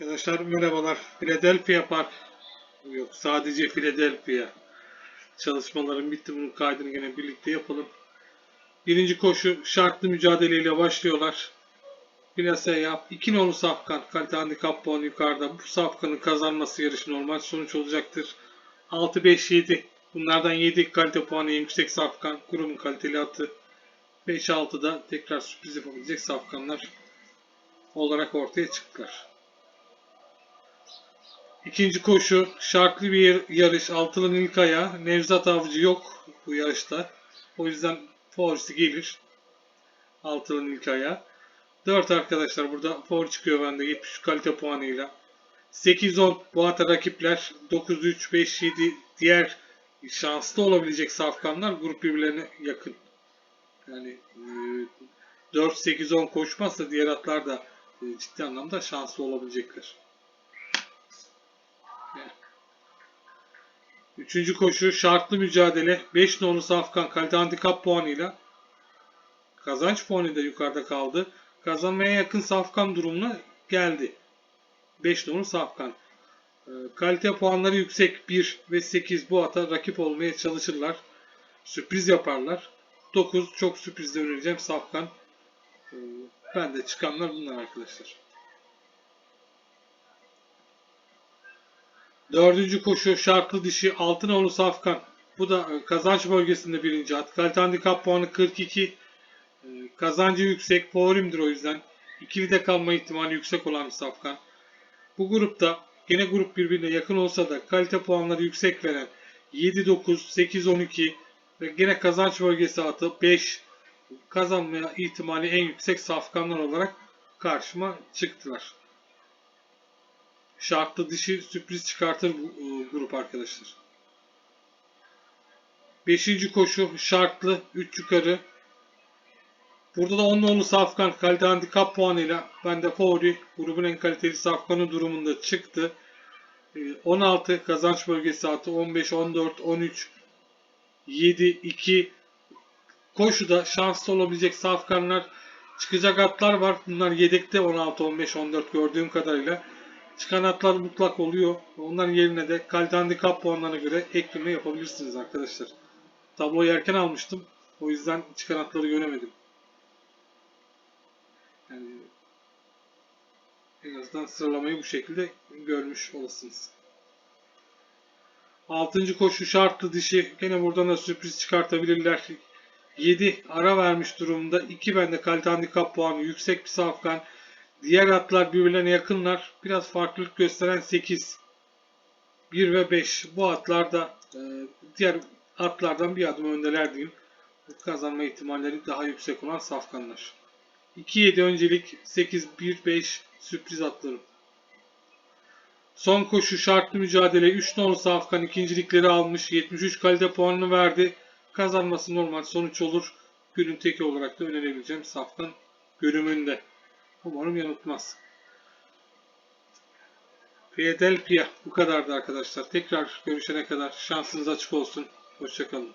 Arkadaşlar merhabalar. Philadelphia Park. Yok sadece Philadelphia. Çalışmalarım bitti. Bunun kaydını gene birlikte yapalım. Birinci koşu şartlı mücadeleyle başlıyorlar. Plase yap. İki nolu safkan. Kalite handikap puanı yukarıda. Bu safkanın kazanması yarışı normal sonuç olacaktır. 6-5-7. Bunlardan 7 kalite puanı yüksek safkan. Grubun kaliteli atı. 5-6'da tekrar sürpriz yapabilecek safkanlar olarak ortaya çıktılar. İkinci koşu şartlı bir yarış. Altının ilk ayağı. Nevzat Avcı yok bu yarışta. O yüzden favorisi gelir. Altının ilk ayağı. 4 arkadaşlar burada favori çıkıyor bende 73 kalite puanıyla. 8-10 bu hafta rakipler 9-3, 5-7 diğer şanslı olabilecek safkanlar grup birbirlerine yakın. Yani e, 4-8-10 koşmazsa diğer atlar da e, ciddi anlamda şanslı olabilecekler. Üçüncü koşu şartlı mücadele. 5 nolu Safkan kalite handikap puanıyla kazanç puanı da yukarıda kaldı. Kazanmaya yakın Safkan durumuna geldi. 5 nolu Safkan. Ee, Kalite puanları yüksek 1 ve 8 bu ata rakip olmaya çalışırlar. Sürpriz yaparlar. 9 çok sürprizle önereceğim Safkan. Ee, Ben de çıkanlar bunlar arkadaşlar. Dördüncü koşu şartlı dişi Altınoğlu Safkan. Bu da e, kazanç bölgesinde birinci at. Kalite handikap puanı 42. E, Kazancı yüksek. Favorimdir o yüzden. İkili de kalma ihtimali yüksek olan bir Safkan. Bu grupta yine grup birbirine yakın olsa da kalite puanları yüksek veren 7-9, 8-12 ve yine kazanç bölgesi atı 5 kazanmaya ihtimali en yüksek safkanlar olarak karşıma çıktılar şartlı dişi sürpriz çıkartır e, grup arkadaşlar. Beşinci koşu şartlı 3 yukarı. Burada da 10 nolu safkan kalite handikap puanıyla ben de favori grubun en kaliteli safkanı durumunda çıktı. E, 16 kazanç bölgesi atı 15, 14, 13, 7, 2 koşuda şanslı olabilecek safkanlar çıkacak atlar var. Bunlar yedekte 16, 15, 14 gördüğüm kadarıyla. Çıkan atlar mutlak oluyor. Onların yerine de kalite handikap puanlarına göre ekleme yapabilirsiniz arkadaşlar. Tabloyu erken almıştım. O yüzden çıkan atları göremedim. Yani en azından sıralamayı bu şekilde görmüş olasınız. Altıncı koşu şartlı dişi. Gene buradan da sürpriz çıkartabilirler. 7 ara vermiş durumda. 2 bende kalite handikap puanı yüksek bir safkan. Diğer atlar birbirlerine yakınlar. Biraz farklılık gösteren 8. 1 ve 5. Bu atlar da e, diğer atlardan bir adım öndeler diyeyim. Kazanma ihtimalleri daha yüksek olan safkanlar. 2-7 öncelik 8-1-5 sürpriz atlarım. Son koşu şartlı mücadele 3 nolu safkan ikincilikleri almış. 73 kalite puanını verdi. Kazanması normal sonuç olur. Günün teki olarak da önerebileceğim safkan görümünde. Umarım yanıltmaz. Philadelphia bu kadardı arkadaşlar. Tekrar görüşene kadar şansınız açık olsun. Hoşçakalın.